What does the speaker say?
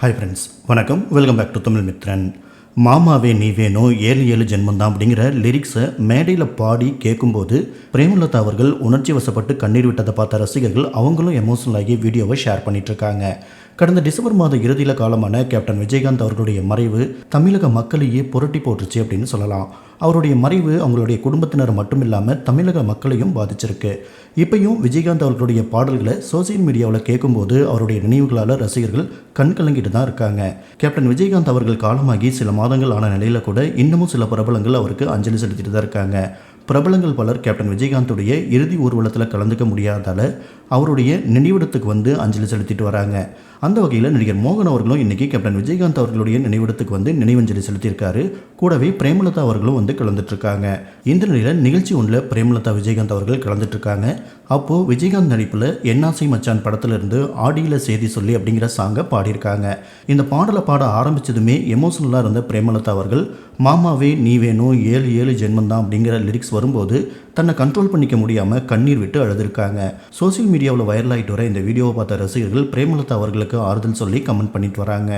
Hi friends வணக்கம். Welcome back to Tamil Mithran. மாமாவே நீ வேணும் ஏழு ஏழு ஜென்மந்தான் அப்படிங்கிற லிரிக்ஸை மேடையில் பாடி கேட்கும்போது பிரேமலதா அவர்கள் உணர்ச்சி வசப்பட்டு கண்ணீர் விட்டதை பார்த்த ரசிகர்கள் அவங்களும் எமோஷனல் ஆகி வீடியோவை ஷேர் பண்ணிகிட்ருக்காங்க கடந்த டிசம்பர் மாத இறுதியில் காலமான கேப்டன் விஜயகாந்த் அவர்களுடைய மறைவு தமிழக மக்களையே புரட்டி போட்டுருச்சு அப்படின்னு சொல்லலாம். அவருடைய மறைவு அவங்களுடைய குடும்பத்தினர் மட்டும் இல்லாமல் தமிழக மக்களையும் பாதிச்சிருக்கு. இப்பையும் விஜயகாந்த் அவர்களுடைய பாடல்களை சோசியல் மீடியாவில் கேட்கும்போது அவருடைய நினைவுகளால் ரசிகர்கள் கண் கலங்கிட்டு தான் இருக்காங்க. கேப்டன் விஜயகாந்த் அவர்கள் காலமாகி சில மாதங்கள் ஆன நிலையில் கூட இன்னமும் சில பிரபலங்கள் அவருக்கு அஞ்சலி செலுத்திட்டு தான் இருக்காங்க. பிரபலங்கள் பலர் கேப்டன் விஜயகாந்துடைய இறுதி ஊர்வலத்தில் கலந்துக்க முடியாதால அவருடைய நினைவிடத்துக்கு வந்து அஞ்சலி செலுத்திட்டு வராங்க. அந்த வகையில் நடிகர் மோகன் அவர்களும் இன்றைக்கி கேப்டன் விஜயகாந்த் அவர்களுடைய நினைவிடத்துக்கு வந்து நினைவஞ்சலி செலுத்தியிருக்காரு. கூடவே பிரேமலதா அவர்களும் வந்து கலந்துட்டுருக்காங்க இந்த நிலையில் நிகழ்ச்சி ஒன்றில் பிரேமலதா விஜயகாந்த் அவர்கள் கலந்துட்டுருக்காங்க அப்போது விஜயகாந்த் நடிப்பில் என்னாசை மச்சான் படத்திலிருந்து ஆடியில் செய்தி சொல்லி அப்படிங்கிற சாங்கை பாடியிருக்காங்க. இந்த பாடலை பாட ஆரம்பிச்சதுமே எமோஷனலாக இருந்த பிரேமலதா அவர்கள் மாமாவே நீ வேணும் ஏழு ஏழு ஜென்மந்தான் அப்படிங்கிற லிரிக்ஸ் வரும்போது தன்னை கண்ட்ரோல் பண்ணிக்க முடியாமல் கண்ணீர் விட்டு அழுதுருக்காங்க. சோசியல் மீடியாவில் வைரல் ஆகிட்டு வர இந்த வீடியோவை பார்த்த ரசிகர்கள் பிரேமலதா அவர்களுக்கு ஆறுதல் சொல்லி கமெண்ட் பண்ணிட்டு வராங்க.